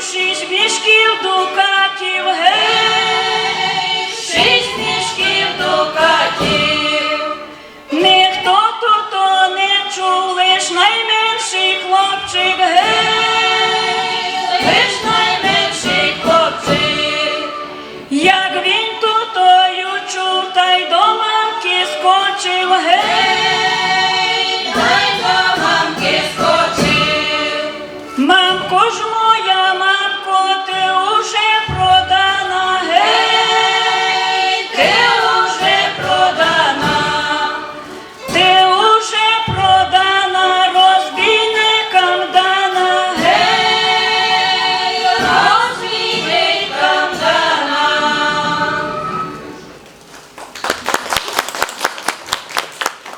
шість мішків дукатів, гей, шість мішків дукатів. Ніхто тут -то не чув, лиш найменший хлопчик, гей, лиш найменший хлопчик. Як він тут тою чув, та й до мамки скочив, гей, та скочив. Мамко ж